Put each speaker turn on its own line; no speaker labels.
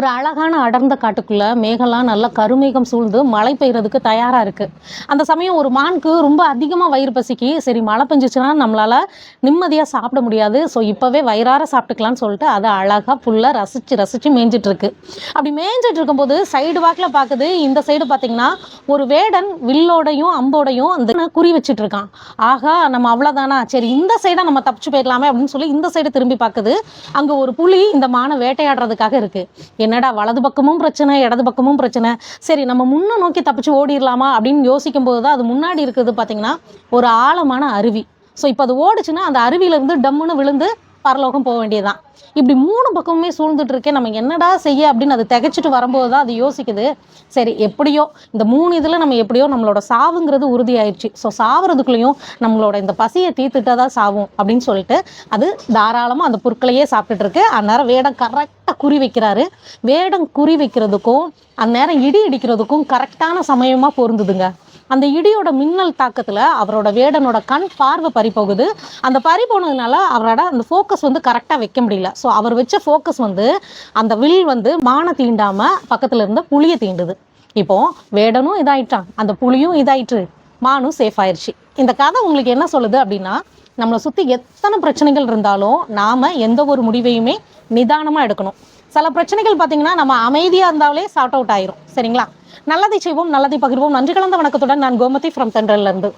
ஒரு அழகான அடர்ந்த காட்டுக்குள்ள மேகம்லாம் நல்லா கருமேகம் சூழ்ந்து மழை பெய்யறதுக்கு தயாரா இருக்கு. அந்த சமயம் ஒரு மானுக்கு ரொம்ப அதிகமா வயிறு பசிக்கு. சரி மழை பெஞ்சிச்சுன்னா நம்மளால நிம்மதியா சாப்பிட முடியாது. ஸோ இப்பவே வயிறார சாப்பிட்டுக்கலான்னு சொல்லிட்டு அதை அழகா ஃபுல்லாக ரசிச்சு ரசிச்சு மேய்ஞ்சிட்டு இருக்கு. அப்படி மேய்ஞ்சிட்டு இருக்கும்போது சைடு வாக்கில் பார்க்குது. இந்த சைடு பார்த்தீங்கன்னா ஒரு வேடன் வில்லோடையும் அம்போடையும் அந்த குறி வச்சுட்டு இருக்கான் ஆகா நம்ம அவ்வளோதானா சரி இந்த சைடை நம்ம தப்பிச்சு போயிடலாமே அப்படின்னு சொல்லி இந்த சைடு திரும்பி பார்க்குது அங்கே ஒரு புலி இந்த மானை வேட்டையாடுறதுக்காக இருக்கு. என்னடா வலது பக்கமும் பிரச்சனை இடது பக்கமும் பிரச்சனை? சரி நம்ம முன்ன நோக்கி தப்பிச்சு ஓடிடலாமா அப்படின்னு யோசிக்கும் போது தான் அது முன்னாடி இருக்குது பார்த்தீங்கன்னா ஒரு ஆழமான அருவி. ஸோ இப்போ அது ஓடுச்சுன்னா அந்த அருவியிலேருந்து டம்முன்னு விழுந்து பரலோகம் போக வேண்டியதுதான். இப்படி மூணு பக்கமுமே சூழ்ந்துட்டு இருக்கே நம்ம என்னடா செய்ய அப்படின்னு அது திகைச்சிட்டு வரும்போது தான் அது யோசிக்குது. சரி எப்படியோ இந்த மூணு இதில் நம்ம எப்படியோ நம்மளோட சாவுங்கிறது உறுதியாயிடுச்சு ஸோ சாவுறதுக்குள்ளேயும் நம்மளோட இந்த பசியை தீர்த்துட்டா தான் சாவும் அப்படின்னு சொல்லிட்டு அது தாராளமாக அந்த பொருட்களையே சாப்பிட்டுட்டு இருக்கு. அந்நேரம் வேடம் கரெக்டாக குறி வைக்கிறாரு. வேடம் குறி வைக்கிறதுக்கும் அந்நேரம் இடி இடிக்கிறதுக்கும் கரெக்டான சமயமாக பொருந்துதுங்க. அந்த இடியோட மின்னல் தாக்கத்தில் அவரோட வேடனோட கண் பார்வை பறி போகுது அந்த பறி போனதுனால அவரோட அந்த ஃபோக்கஸ் வந்து கரெக்டாக வைக்க முடியல. ஸோ அவர் வச்ச ஃபோக்கஸ் வந்து அந்த வில் வந்து மானை தீண்டாமல் பக்கத்தில் இருந்த புளியை தீண்டுது. இப்போ வேடனும் இதாயிட்டான். அந்த புளியும் இதாயிட்டு மானும் சேஃப் ஆயிடுச்சு இந்த கதை உங்களுக்கு என்ன சொல்லுது அப்படின்னா நம்மளை சுற்றி எத்தனை பிரச்சனைகள் இருந்தாலும் நாம் எந்த ஒரு முடிவையுமே நிதானமாக எடுக்கணும். சில பிரச்சனைகள் பார்த்தீங்கன்னா நம்ம அமைதியாக இருந்தாலே சார்ட் அவுட் ஆயிரும். சரிங்களா? நல்லதை செய்வோம் நல்லதை பகிர்வோம். நன்றி கலந்த வணக்கத்துடன் நான் கோமதி ஃப்ரம் சென்ட்ரல்லேருந்து